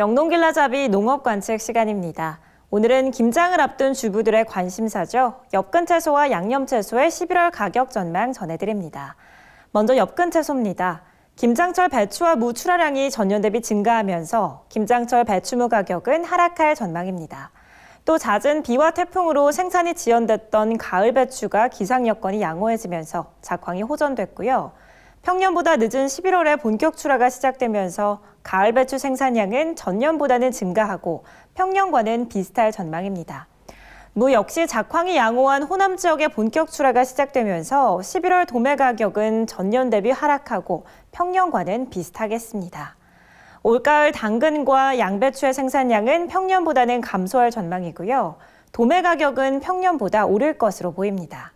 영농길라잡이 농업관측 시간입니다. 오늘은 김장을 앞둔 주부들의 관심사죠. 엽근 채소와 양념 채소의 11월 가격 전망 전해드립니다. 먼저 엽근 채소입니다. 김장철 배추와 무 출하량이 전년 대비 증가하면서 김장철 배추무 가격은 하락할 전망입니다. 또 잦은 비와 태풍으로 생산이 지연됐던 가을 배추가 기상 여건이 양호해지면서 작황이 호전됐고요. 평년보다 늦은 11월에 본격 출하가 시작되면서 가을 배추 생산량은 전년보다는 증가하고 평년과는 비슷할 전망입니다. 무 역시 작황이 양호한 호남 지역의 본격 출하가 시작되면서 11월 도매 가격은 전년 대비 하락하고 평년과는 비슷하겠습니다. 올가을 당근과 양배추의 생산량은 평년보다는 감소할 전망이고요. 도매 가격은 평년보다 오를 것으로 보입니다.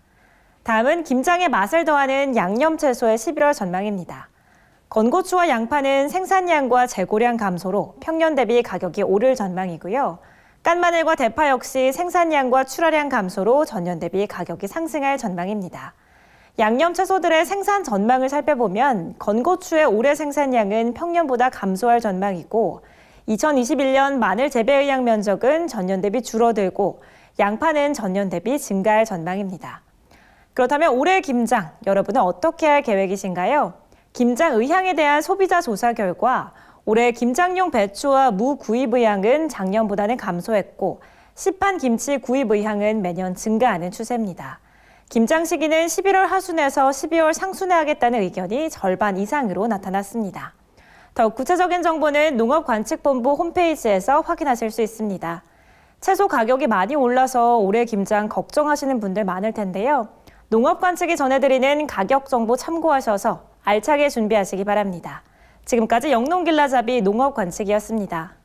다음은 김장의 맛을 더하는 양념 채소의 11월 전망입니다. 건고추와 양파는 생산량과 재고량 감소로 평년 대비 가격이 오를 전망이고요. 깐마늘과 대파 역시 생산량과 출하량 감소로 전년 대비 가격이 상승할 전망입니다. 양념 채소들의 생산 전망을 살펴보면 건고추의 올해 생산량은 평년보다 감소할 전망이고 2021년 마늘 재배 의향 면적은 전년 대비 줄어들고 양파는 전년 대비 증가할 전망입니다. 그렇다면 올해 김장 여러분은 어떻게 할 계획이신가요? 김장 의향에 대한 소비자 조사 결과 올해 김장용 배추와 무 구입 의향은 작년보다는 감소했고 시판 김치 구입 의향은 매년 증가하는 추세입니다. 김장 시기는 11월 하순에서 12월 상순에 하겠다는 의견이 절반 이상으로 나타났습니다. 더욱 구체적인 정보는 농업관측본부 홈페이지에서 확인하실 수 있습니다. 채소 가격이 많이 올라서 올해 김장 걱정하시는 분들 많을 텐데요. 농업관측이 전해드리는 가격 정보 참고하셔서 알차게 준비하시기 바랍니다. 지금까지 영농길라잡이 농업관측이었습니다.